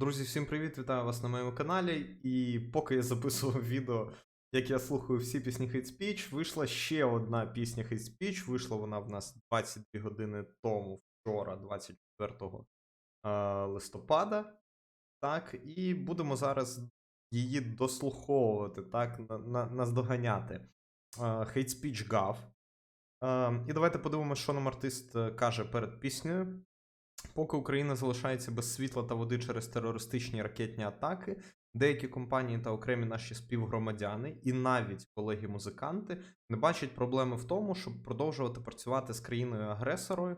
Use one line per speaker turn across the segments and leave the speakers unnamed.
Друзі, всім привіт! Вітаю вас на моєму каналі. І поки я записував відео, як я слухаю всі пісні Hate Speech, вийшла ще одна пісня Hate Speech. Вийшла вона в нас 22 години тому, вчора, 24 е, листопада. Так, і будемо зараз її дослуховувати, так, на, на, наздоганяти. Е, Hate Speech Gov. Е, І давайте подивимося, що нам артист е, каже перед піснею. Поки Україна залишається без світла та води через терористичні ракетні атаки, деякі компанії та окремі наші співгромадяни, і навіть колеги-музиканти не бачать проблеми в тому, щоб продовжувати працювати з країною агресорою,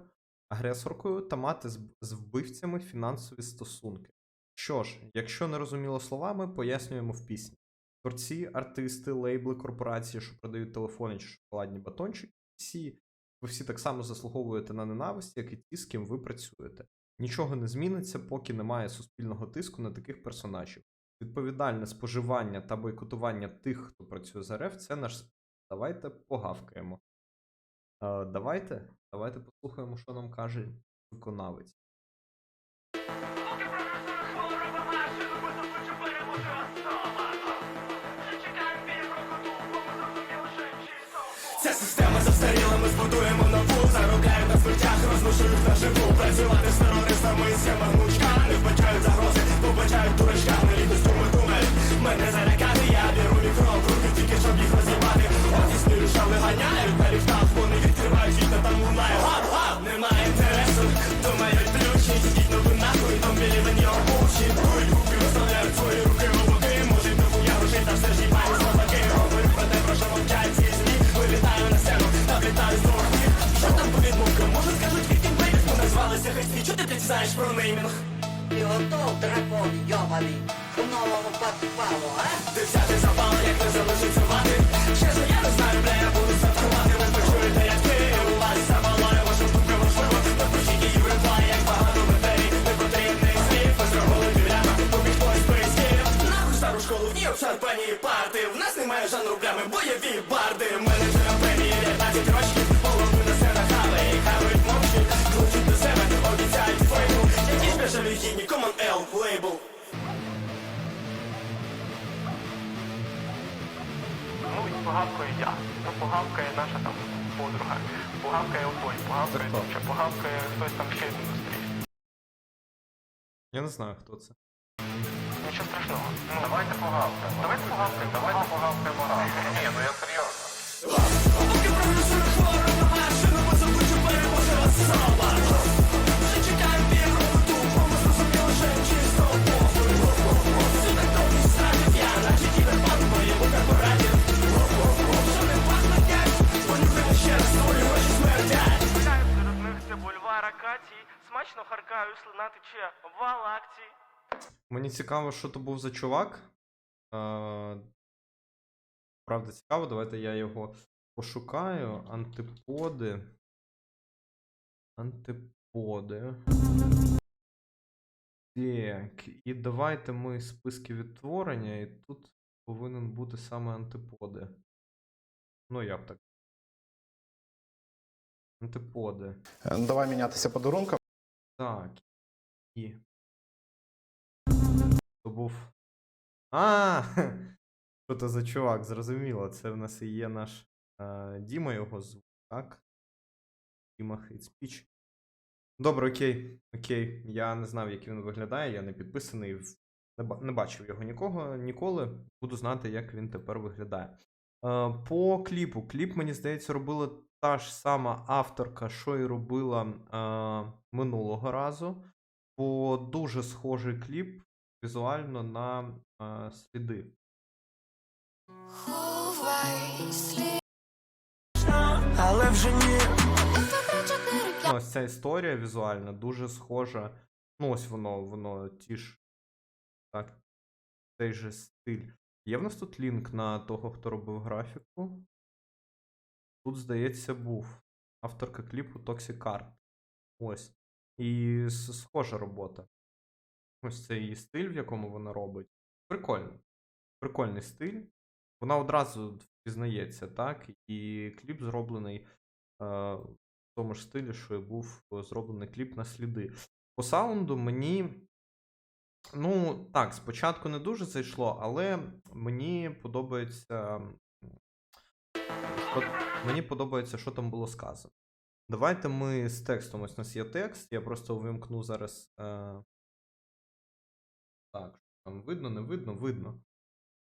агресоркою та мати з, вбивцями фінансові стосунки. Що ж, якщо не розуміло словами, пояснюємо в пісні. Творці, артисти, лейбли, корпорації, що продають телефони чи шоколадні батончики, всі ви всі так само заслуговуєте на ненависть, як і ті, з ким ви працюєте. Нічого не зміниться, поки немає суспільного тиску на таких персонажів. Відповідальне споживання та бойкотування тих, хто працює за РФ, це наш Давайте погавкаємо. Е, давайте, давайте послухаємо, що нам каже виконавець.
Ця система застаріла, ми збудуємо нову. Заробляють на смертях, розмушують наживу Працювати з терористами і схема гнучка Не вбачають загрози, побачають дурачка Малі костюми думають, мене залякати Я беру мікро в руки, тільки щоб їх розібати
Це
погавкає хтось там ще один індустрії.
Я не знаю, хто це.
Нічого страшного. Ну, давайте погавкаємо. Давайте погавкаємо, давайте погавкаємо разом. Ні, ну я серйозно.
Поки прогресує хвороба машину, ми забличу переможе особа Вже
це. Смачно харкаю, слина тече вал акцій.
Мені цікаво, що то був за чувак. Е, Правда, цікаво, давайте я його пошукаю. Антиподи. Антиподи. Так, і давайте ми списки відтворення, і тут повинен бути саме антиподи. Ну, я б так. Антиподи.
Е, Давай мінятися подарунком.
Так. І. То був. А! Що то за чувак? Зрозуміло. Це в нас і є наш е, Діма його звуть, так? Діма Speech. Добре, окей. Окей. Я не знав, як він виглядає, я не підписаний. Не, ба- не бачив його нікого ніколи. Буду знати, як він тепер виглядає. Е, по кліпу. Кліп, мені здається, робила та ж сама авторка, що і робила е, минулого разу. Бо дуже схожий кліп візуально на е, сліди.
Але вже ні
Ну, ось ця історія візуальна дуже схожа. Ну, ось воно, воно ті ж. Так, цей же стиль. Є в нас тут лінк на того, хто робив графіку. Тут, здається, був авторка кліпу Toxic. Ось. І схожа робота. Ось це її стиль, в якому вона робить. Прикольно. Прикольний стиль. Вона одразу впізнається, так? І кліп зроблений е, в тому ж стилі, що і був е, зроблений кліп на сліди. По саунду мені Ну, так, спочатку не дуже зайшло, але мені подобається. От Мені подобається, що там було сказано. Давайте ми з текстом. Ось у нас є текст. Я просто увімкну зараз. Е... Так, там видно, не видно, видно.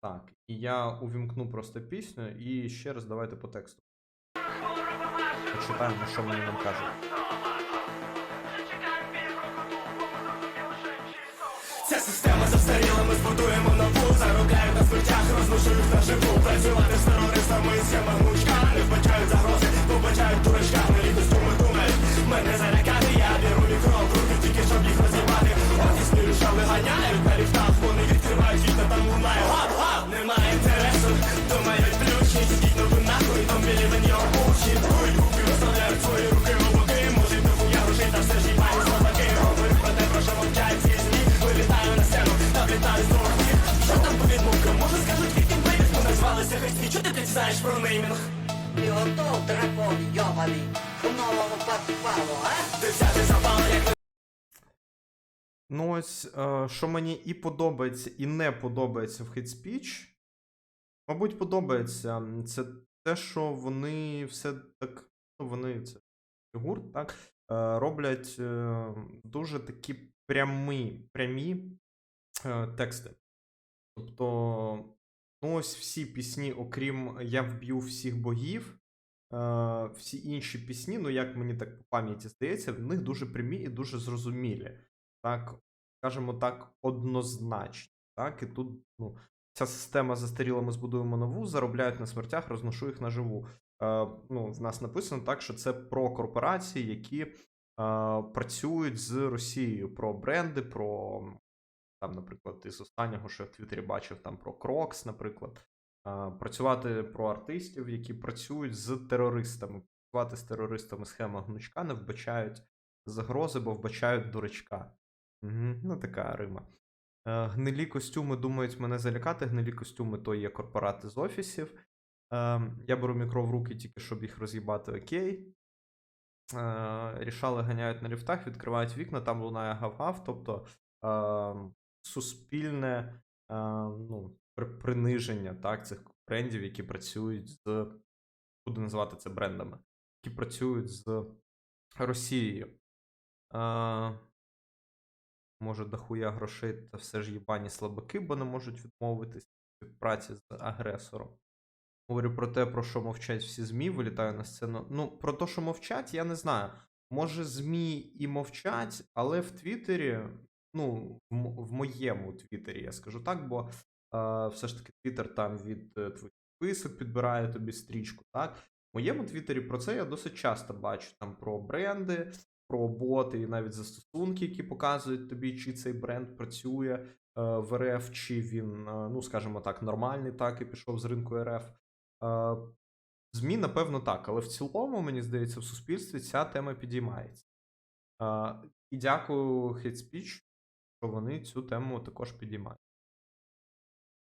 Так, і я увімкну просто пісню, і ще раз давайте по тексту. Почитаємо, що вони нам кажуть.
Ця система застаріла, ми збудуємо нову Заробляють на смертях, розрушують наживу Працювати з терористами, схема гнучка Не вбачають загрози, побачають дурачка Мені костюми думають, мене залякати Я беру мікро руки, тільки щоб їх роз'їбати От і смію, що виганяють на ліфтах Вони відкривають вікна, там лунає. Гап-гап, немає інтересу Думають сидіть ну ви нахуй Don't believe in your
ось, е, що мені і подобається, і не подобається в Speech. Мабуть, подобається. Це те, що вони все так. Ну, вони це гурт, так? е, Роблять е, дуже такі прямі, прямі тексти. Тобто, ну, ось всі пісні, окрім Я вб'ю всіх богів. Всі інші пісні, ну як мені так по пам'яті здається, в них дуже прямі і дуже зрозумілі так, скажімо так, однозначно. Так, і тут ну, ця система застаріла, ми збудуємо нову, заробляють на смертях, розношу їх наживу. Е, ну, в нас написано так, що це про корпорації, які е, працюють з Росією, про бренди, про там, наприклад, із останнього, що я в Твіттері бачив, там про Крокс, наприклад. Е, працювати про артистів, які працюють з терористами. Працювати з терористами схема гнучка не вбачають загрози, бо вбачають дурачка. Угу, ну, така Рима. Е, гнилі костюми думають мене залякати. Гнилі костюми то є корпорати з офісів. Е, я беру мікро в руки тільки, щоб їх роз'їбати, окей. Е, рішали ганяють на ліфтах, відкривають вікна, там лунає гав-гав. Тобто е, суспільне е, ну, приниження так, цих брендів, які працюють з. Буду називати це брендами, які працюють з Росією. Е, може, дохуя грошей, та все ж їбані слабаки, бо не можуть відмовитись від праці з агресором. Говорю про те, про що мовчать всі ЗМІ, вилітаю на сцену. Ну, про те, що мовчать, я не знаю. Може, ЗМІ і мовчать, але в Твіттері, ну, в, в моєму Твіттері, я скажу так, бо е, все ж таки Твіттер там від е, твоїх список підбирає тобі стрічку, так? В моєму Твіттері про це я досить часто бачу. Там про бренди, про боти і навіть застосунки, які показують тобі, чи цей бренд працює е, в РФ, чи він, е, ну скажімо так, нормальний, так і пішов з ринку РФ. Е, ЗМІ, напевно, так, але в цілому, мені здається, в суспільстві ця тема підіймається. І дякую Hate Speech, що вони цю тему також підіймають.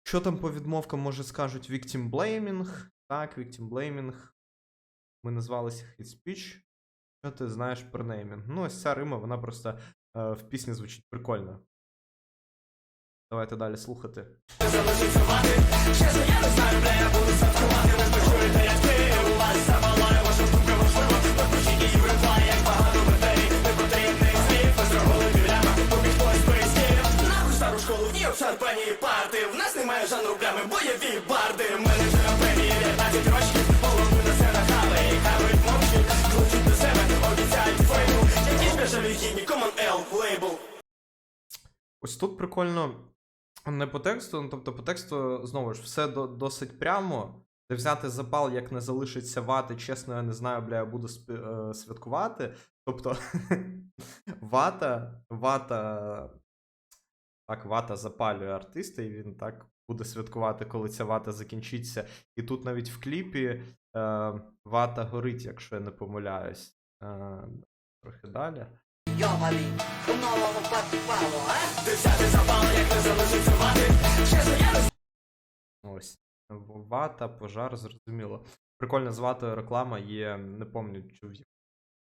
Що там по відмовкам, може, скажуть victim blaming? Так, victim blaming. Ми назвалися Hate Speech. Що ти знаєш про неймінг? Ну, ось ця Рима, вона просто е, в пісні звучить прикольно. Давайте далі слухати.
залишиться мати Чесно, я не знаю, бля, я буду святкувати
тут прикольно не по тексту, ну, тобто по тексту, знову ж, все до, досить прямо. Де взяти запал, як не залишиться вати, чесно, я не знаю, бля, я буду спі- е, святкувати. Тобто, вата, вата. Так, вата запалює артиста, і він так буде святкувати, коли ця вата закінчиться. І тут навіть в кліпі е, вата горить, якщо я не помиляюсь. Е, трохи далі.
Йобаний, у новому підпалу, а?
Ти взяти запал, як не залишиться мати я не
Ось. Вата, пожар, зрозуміло. Прикольно звати реклама є, не пам'ятаю, чи в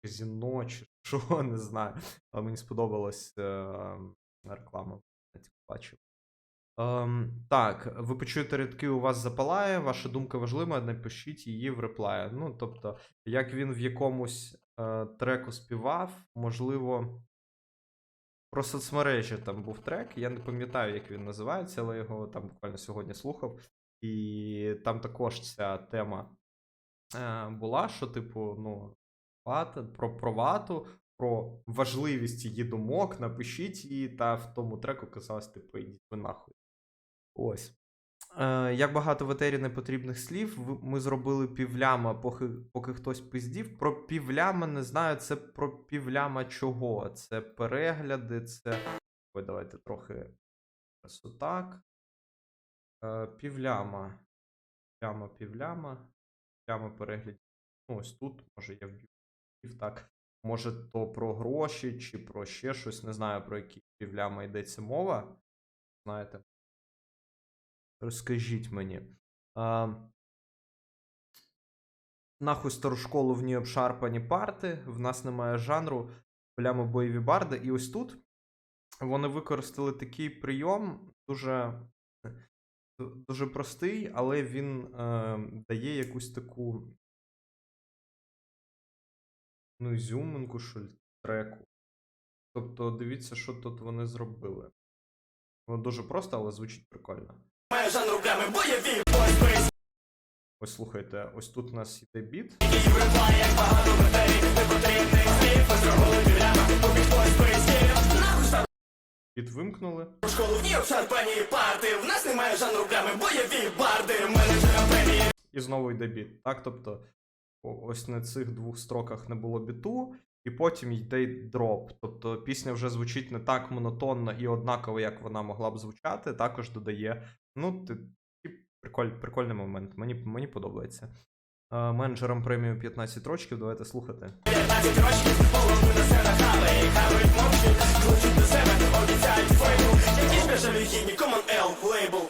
казіно, чи що, не знаю. Але мені сподобалась е, реклама. Ем, так, ви почуєте рядки, у вас запалає, ваша думка важлива, напишіть її в реплаї. Ну, тобто, як він в якомусь треку співав, можливо, про соцмережі там був трек. Я не пам'ятаю, як він називається, але його там буквально сьогодні слухав. І там також ця тема е, була, що, типу, ну, про, про вату, про важливість її думок, напишіть її, та в тому треку казалось, типу, ідіть ви нахуй. Ось. Е, як багато в етері непотрібних слів, ми зробили півляма, поки, поки хтось пиздів. Про півляма не знаю, це про півляма чого. Це перегляди, це. Ой, давайте трохи отак. Е, півляма. Півляма, півляма. Півляма переглядів. Ну, ось тут, може, я вб'ю. Так. Може, то про гроші, чи про ще щось. Не знаю, про які півляма йдеться мова. Знаєте. Розкажіть мені. А, нахуй стару школу в ній обшарпані парти. В нас немає жанру. Плямо бойові барди. І ось тут вони використали такий прийом, дуже, дуже простий, але він е, дає якусь таку. Ну, ізюминку, що треку. Тобто, дивіться, що тут вони зробили. Воно дуже просто, але звучить прикольно.
Має жанр прямо бойові бойові
Ось слухайте, ось тут у нас іде біт. Біт вимкнули.
школу в ній обшарпані парти В нас немає жанру прямо бойові барди Менеджера премії
І знову йде біт. Так, тобто, ось на цих двох строках не було біту, і потім йде дроп. Тобто пісня вже звучить не так монотонно і однаково, як вона могла б звучати. Також додає. Ну, приколь, прикольний момент. Мені, мені подобається. Е, менеджерам премію 15 рочків, давайте слухати.
15 років, половина сцена хаває Хавають мовчки, кличуть до себе Обіцяють фейму Якісь бежеві Common L лейбл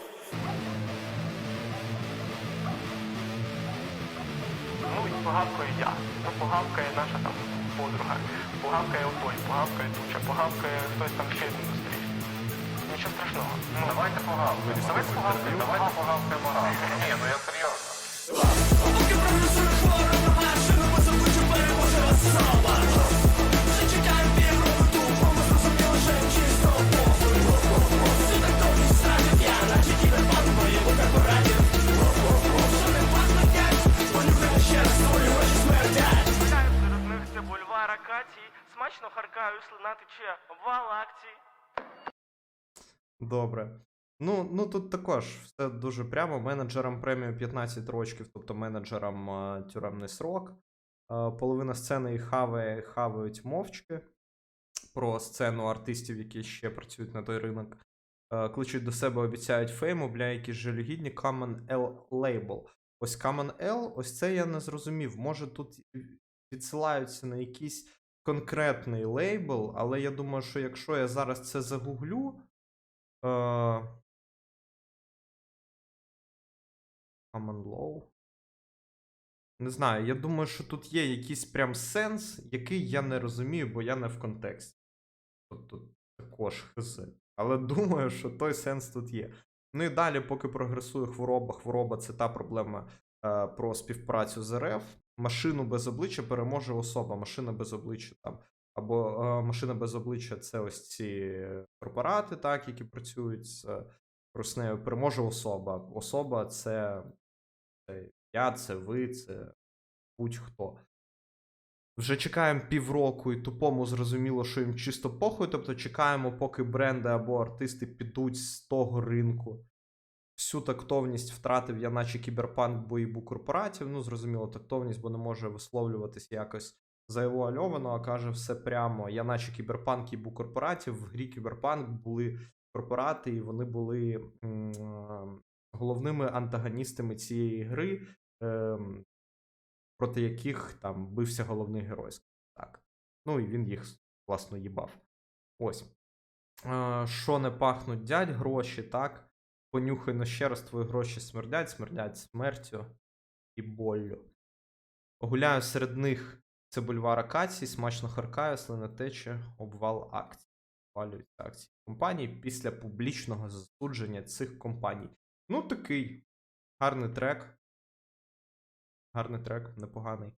Ну і погавкаю я. Ну погавкає наша там подруга. Погавкає отой, погавкає туча, погавкає хтось там ще з індустрії. Нічого страшного. Ну, давайте погавкаємо. Давайте погавкаємо. Давайте погавкаємо разом. Ні, ну я серйозно.
Поки прогресує хвороба Машину по забличчю переможе особа Вже чекаємо тупо Ми зрозуміли, що їм чисто похуй Всю тактовність я Наче кіберпанк моєму корпоратів Що не пахнуть, Понюхай ще раз твої гроші смердять
Чекаю серед них це бульвар акації. Смачно харкаю, слина тече вал акцій.
Добре. Ну, ну тут також все дуже прямо. Менеджерам премію 15 років, тобто менеджерам е, тюремний срок. Е, половина сцени їх хаває, хавають мовчки про сцену артистів, які ще працюють на той ринок. Е, кличуть до себе, обіцяють фейму, бля, якісь жалюгідні Common L Label. Ось Common L, ось це я не зрозумів. Може тут відсилаються на якийсь конкретний лейбл, але я думаю, що якщо я зараз це загуглю. Е, Common Law. Не знаю, я думаю, що тут є якийсь прям сенс, який я не розумію, бо я не в контексті. Тобто також хз. Але думаю, що той сенс тут є. Ну і далі, поки прогресує хвороба, хвороба це та проблема е, про співпрацю з РФ. Машину без обличчя переможе особа. Машина без обличчя там. Або е, машина без обличчя це ось ці корпорати, так, які працюють з е, Руснею. Переможе особа. Особа це, це я, це ви, це будь-хто. Вже чекаємо півроку і тупому зрозуміло, що їм чисто похуй. Тобто чекаємо, поки бренди або артисти підуть з того ринку. Всю тактовність втратив я, наче кіберпанк боїбу корпоратів. Ну, зрозуміло, тактовність, бо не може висловлюватись якось заевуальовано, а каже все прямо. Я, наче кіберпанк і бу корпоратів. В грі кіберпанк були корпорати, і вони були головними антагоністами цієї гри. ем, проти яких там бився головний герой. Так. Ну і він їх, власно, їбав. Ось. Що не пахнуть дядь, гроші, так? Понюхай ну ще раз твої гроші смердять, смердять смертю і боллю. Гуляю серед них це бульвар акацій, смачно харкаю, слина тече, обвал акцій. схвалюються акції компаній після публічного засудження цих компаній. Ну, такий гарний трек. Гарний трек, непоганий. Е,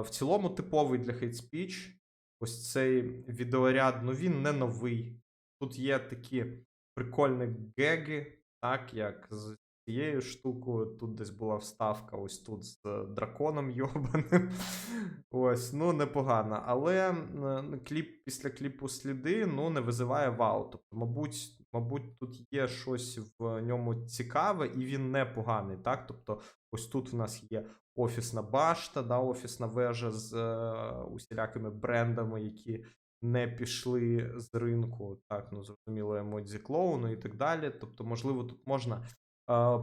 в цілому, типовий для speech. Ось цей відеоряд, ну він не новий. Тут є такі прикольні геги, так, як з цією штукою. Тут десь була вставка, ось тут з е, драконом йобаним. Ось, ну непогано. Але е, кліп після кліпу сліди ну, не визиває вау. Тобто, мабуть, мабуть, тут є щось в ньому цікаве, і він непоганий. Так? Тобто, ось тут в нас є офісна башта, да, офісна вежа з е, усілякими брендами, які не пішли з ринку, так, ну зрозуміло, емодзі клоуну і так далі. Тобто, можливо, тут можна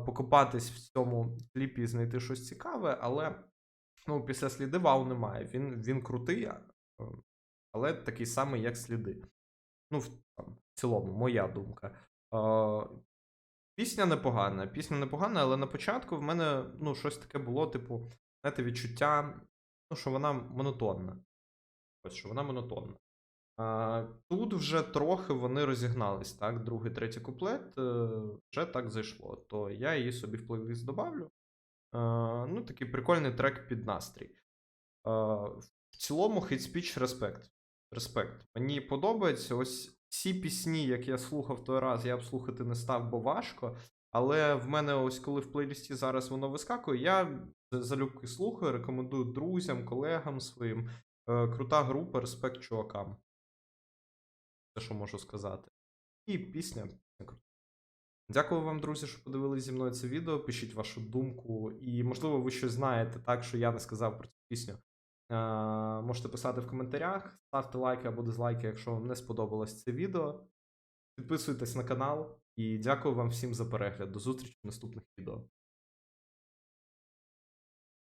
покопатись в цьому кліпі і знайти щось цікаве, але ну, після сліди вау немає. Він, він крутий, е, але такий самий, як сліди. Ну, в, там, в цілому, моя думка. Е, Пісня непогана. Пісня непогана, але на початку в мене ну, щось таке було, типу, знаєте, відчуття, ну, що вона монотонна. Ось, що вона монотонна. Тут вже трохи вони розігнались, так? Другий, третій куплет е, вже так зайшло. То я її собі в плейлист добавлю. Е, ну, такий прикольний трек під настрій. Е, в цілому, speech респект. Респект. Мені подобається. Ось всі пісні, які я слухав той раз, я б слухати не став, бо важко. Але в мене, ось коли в плейлісті зараз воно вискакує, я залюбки слухаю, рекомендую друзям, колегам своїм. Крута група, респект чувакам. Це що можу сказати. І пісня. Дякую вам, друзі, що подивилися зі мною це відео. Пишіть вашу думку. І, можливо, ви щось знаєте так, що я не сказав про цю пісню. Е, можете писати в коментарях, ставте лайки або дизлайки, якщо вам не сподобалось це відео. Підписуйтесь на канал і дякую вам всім за перегляд. До зустрічі в наступних відео.